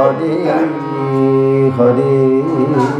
Hare Hare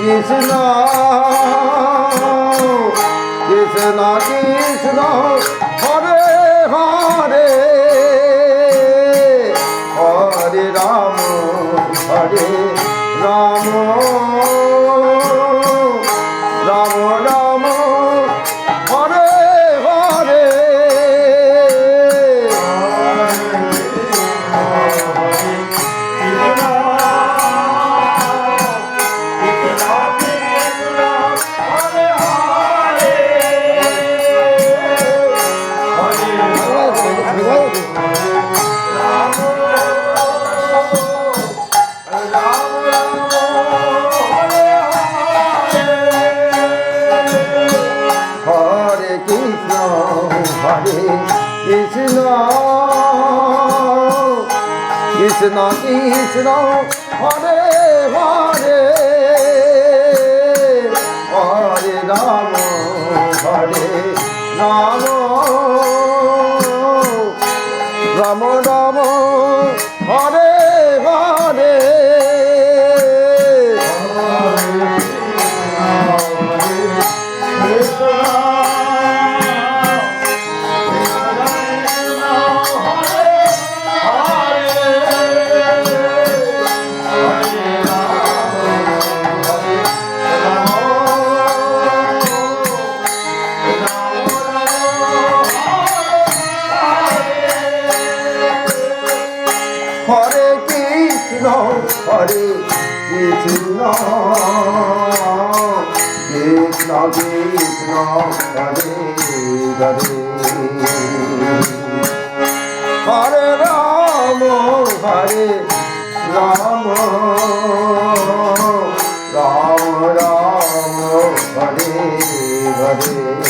Krishna つのいつの i'm Maria.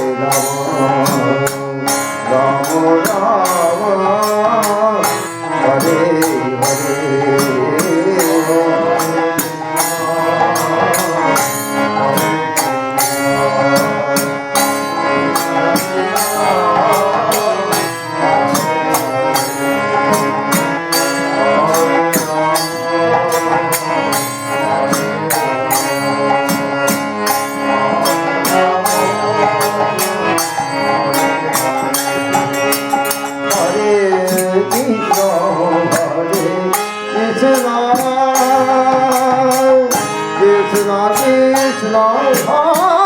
Ram Ram Ram Krishna Krishna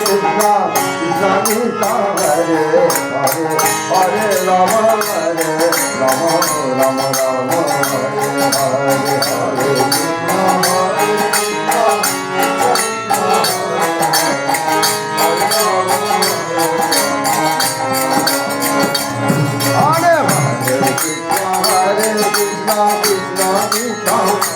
Krishna Krishna Hare Hare Hare Ram Hare Ram Ram Ram Hare Hare Hare Hare Krishna, Hare Krishna, Krishna Krishna.